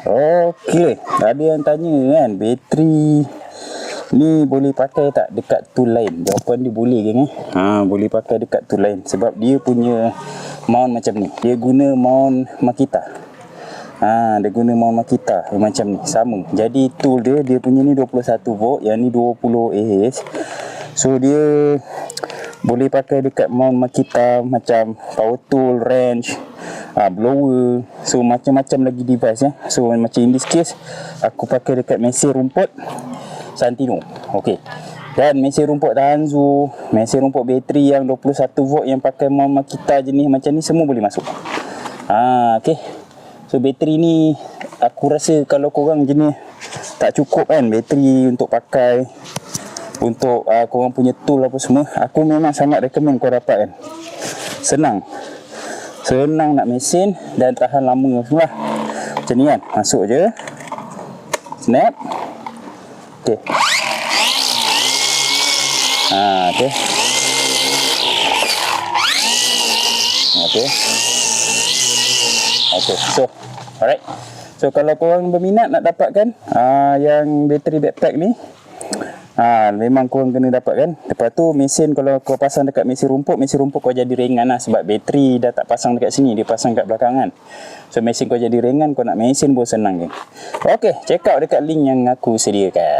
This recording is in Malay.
Okey, ada yang tanya kan, bateri ni boleh pakai tak dekat tool lain? Jawapan dia boleh kan eh? Ha, boleh pakai dekat tool lain sebab dia punya mount macam ni. Dia guna mount Makita. Ha, dia guna mount Makita macam ni, sama. Jadi tool dia dia punya ni 21 volt, yang ni 20 Ah. So dia boleh pakai dekat mount Makita macam power tool, wrench, uh, blower. So macam-macam lagi device ya so macam in this case aku pakai dekat mesin rumput Santino. Okey. Dan mesin rumput Tanzu mesin rumput bateri yang 21 volt yang pakai mount Makita jenis macam ni semua boleh masuk. Ha okey. So bateri ni aku rasa kalau korang jenis tak cukup kan bateri untuk pakai untuk uh, korang punya tool apa semua aku memang sangat recommend kau dapat kan. Senang. Senang nak mesin dan tahan lama semua macam ni kan masuk je. Snap. Ok ha, ok ok ok so alright. So kalau korang berminat nak dapatkan uh, yang bateri backpack ni Ha, memang korang kena dapat kan? Lepas tu mesin kalau kau pasang dekat mesin rumput Mesin rumput kau jadi ringan lah Sebab bateri dah tak pasang dekat sini Dia pasang kat belakang kan? So mesin kau jadi ringan Kau nak mesin pun senang je. Okay check out dekat link yang aku sediakan